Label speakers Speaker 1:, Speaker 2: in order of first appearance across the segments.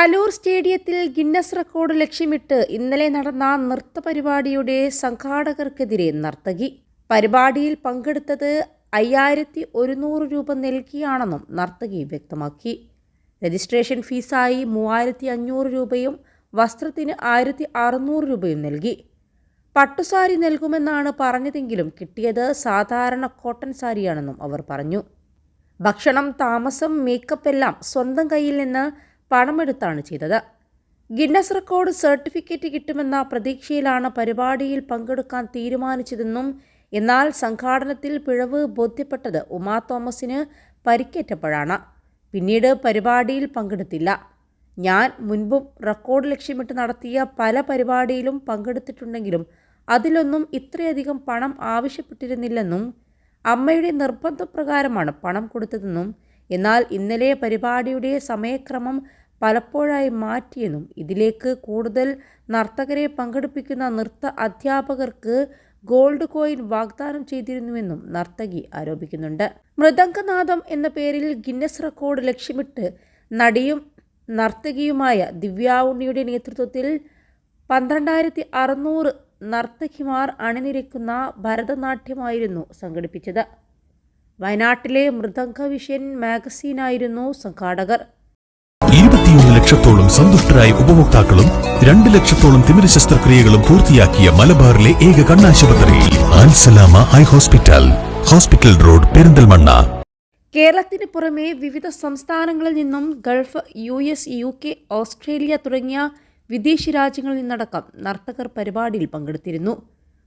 Speaker 1: കലൂർ സ്റ്റേഡിയത്തിൽ Guinness record ലക്ഷ്യമിട്ട് ഇന്നലെ നടന്ന നൃത്ത പരിപാടിയുടെ സംഘാടകർക്കെതിരെ നർത്തകി. പരിപാടിയിൽ പങ്കെടുത്തത് അയ്യായിരത്തി ഒരുന്നൂറ് രൂപ നൽകിയാണെന്നും നർത്തകി വ്യക്തമാക്കി. രജിസ്ട്രേഷൻ ഫീസായി മൂവായിരത്തി അഞ്ഞൂറ് രൂപയും വസ്ത്രത്തിന് ആയിരത്തി അറുന്നൂറ് രൂപയും നൽകി. പട്ടുസാരി നൽകുമെന്നാണ് പറഞ്ഞതെങ്കിലും കിട്ടിയത് സാധാരണ കോട്ടൺ സാരിയാണെന്നും അവർ പറഞ്ഞു. ഭക്ഷണം താമസം മേക്കപ്പ് എല്ലാം സ്വന്തം കയ്യിൽ നിന്ന് പണമെടുത്താണ് ചെയ്തത്. ഗിന്നസ് റെക്കോർഡ് സർട്ടിഫിക്കറ്റ് കിട്ടുമെന്ന പ്രതീക്ഷയിലാണ് പരിപാടിയിൽ പങ്കെടുക്കാൻ തീരുമാനിച്ചതെന്നും എന്നാൽ സംഘാടനത്തിൽ പിഴവ് ബോധ്യപ്പെട്ടത് ഉമാ തോമസിന് പരിക്കേറ്റപ്പോഴാണ്. പിന്നീട് പരിപാടിയിൽ പങ്കെടുത്തില്ല. ഞാൻ മുൻപും റെക്കോർഡ് ലക്ഷ്യമിട്ട് നടത്തിയ പല പരിപാടിയിലും പങ്കെടുത്തിട്ടുണ്ടെങ്കിലും അതിലൊന്നും ഇത്രയധികം പണം ആവശ്യപ്പെട്ടിരുന്നില്ലെന്നും അമ്മയുടെ നിർബന്ധപ്രകാരമാണ് പണം കൊടുത്തതെന്നും എന്നാൽ ഇന്നലെ പരിപാടിയുടെ സമയക്രമം പലപ്പോഴായി മാറ്റിയെന്നും ഇതിലേക്ക് കൂടുതൽ നർത്തകരെ പങ്കെടുപ്പിക്കുന്ന നൃത്ത അധ്യാപകർക്ക് ഗോൾഡ് കോയിൻ വാഗ്ദാനം ചെയ്തിരുന്നുവെന്നും നർത്തകി ആരോപിക്കുന്നുണ്ട്. മൃദംഗനാഥം എന്ന പേരിൽ ഗിന്നസ് റെക്കോർഡ് ലക്ഷ്യമിട്ട് നടിയും നർത്തകിയുമായ ദിവ്യ ഉണ്ണിയുടെ നേതൃത്വത്തിൽ പന്ത്രണ്ടായിരത്തി അറുന്നൂറ് നർത്തകിമാർ അണിനിരക്കുന്ന ഭരതനാട്യമായിരുന്നു സംഘടിപ്പിച്ചത്. വയനാട്ടിലെ മൃദംഗ വിഷൻ മാഗസീനായിരുന്നു സംഘാടകർ.
Speaker 2: സന്തുഷ്ടരായ ഉപഭോക്താക്കളും രണ്ട് ലക്ഷത്തോളം തിമിര ശസ്ത്രക്രിയകളും പൂർത്തിയാക്കിയ മലബാറിലെ ഏക കണ്ണാശുപത്രി Alsalama eye hospital hospital road Perinthalmanna.
Speaker 1: കേരളത്തിന് പുറമെ വിവിധ സംസ്ഥാനങ്ങളിൽ നിന്നും Gulf U S U K Australia തുടങ്ങിയ വിദേശ രാജ്യങ്ങളിൽ നിന്നടക്കം നർത്തകർ പരിപാടിയിൽ പങ്കെടുത്തിരുന്നു.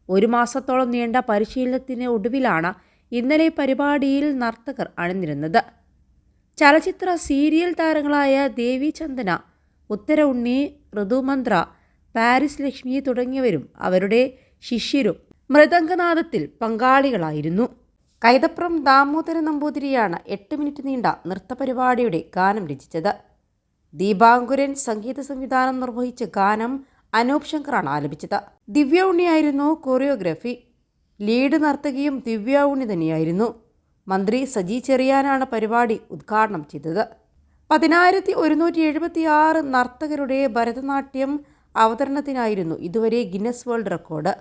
Speaker 1: ഒരു മാസത്തോളം നീണ്ട പരിശീലനത്തിന് ഒടുവിലാണ് ഇന്നലെ പരിപാടിയിൽ നർത്തകർ അണിനിരുന്നത്. ചലച്ചിത്ര സീരിയൽ താരങ്ങളായ ദേവി ചന്ദന ഉത്തര ഉണ്ണി ഋതുമന്ത്ര പാരിസ് ലക്ഷ്മി തുടങ്ങിയവരും അവരുടെ ശിഷ്യരും മൃദംഗനാദത്തിൽ പങ്കാളികളായിരുന്നു. കൈതപ്രം ദാമോദര നമ്പൂതിരിയാണ് എട്ട് മിനിറ്റ് നീണ്ട നൃത്തപരിപാടിയുടെ ഗാനം രചിച്ചത്. ദീപാങ്കുരൻ സംഗീത സംവിധാനം നിർവഹിച്ച ഗാനം അനൂപ് ശങ്കറാണ് ആലപിച്ചത്. ദിവ്യ ഉണ്ണിയായിരുന്നു കൊറിയോഗ്രാഫി. ലീഡ് നർത്തകിയും ദിവ്യ ഉണ്ണി തന്നെയായിരുന്നു മന്ത്രി സജി ചെറിയാനാണ് പരിപാടി ഉദ്ഘാടനം ചെയ്തത്. പതിനായിരത്തി ഒരുന്നൂറ്റി എഴുപത്തി ആറ് നർത്തകരുടെ ഭരതനാട്യം അവതരണത്തിനായിരുന്നു ഇതുവരെ ഗിന്നസ് വേൾഡ് റെക്കോർഡ്.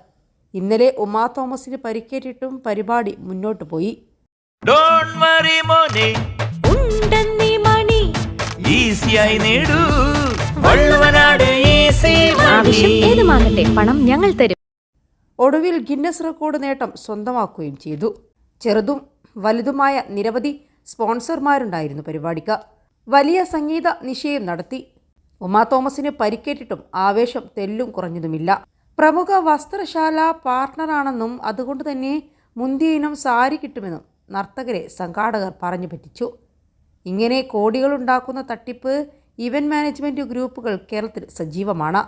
Speaker 1: ഇന്നലെ ഉമാ തോമസിന് പരിക്കേറ്റിട്ടും പരിപാടി മുന്നോട്ട് പോയി.
Speaker 3: ഡോണ്ട് വറി മോനെ.
Speaker 4: ഉണ്ടെന്നീ മണി.
Speaker 3: ഈസിയായി നേടൂ. വള്ളുവനാട് ഈസി
Speaker 4: ആവശ്യം ഏതുമാകട്ടെ പണം ഞങ്ങൾ തരും.
Speaker 1: ഒടുവിൽ ഗിന്നസ് റെക്കോർഡ് നേട്ടം സ്വന്തമാക്കുകയും ചെയ്തു. ചെറുതും വലുതുമായ നിരവധി സ്പോൺസർമാരുണ്ടായിരുന്നു പരിപാടിക്ക്. വലിയ സംഗീത നിശയും നടത്തി. ഉമാ തോമസിന് പരിക്കേറ്റിട്ടും ആവേശം തെല്ലും കുറഞ്ഞതുമില്ല. പ്രമുഖ വസ്ത്രശാല പാർട്ട്ണറാണെന്നും അതുകൊണ്ട് തന്നെ മുന്തിയ ഇനം സാരി കിട്ടുമെന്നും നർത്തകരെ സംഘാടകർ പറഞ്ഞു പറ്റിച്ചു. ഇങ്ങനെ കോടികളുണ്ടാക്കുന്ന തട്ടിപ്പ് ഇവന്റ് മാനേജ്മെന്റ് ഗ്രൂപ്പുകൾ കേരളത്തിൽ സജീവമാണ്.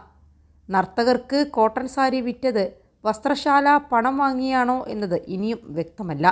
Speaker 1: നർത്തകർക്ക് കോട്ടൺ സാരി വിറ്റത് വസ്ത്രശാല പണം വാങ്ങിയാണോ എന്നത് ഇനിയും വ്യക്തമല്ല.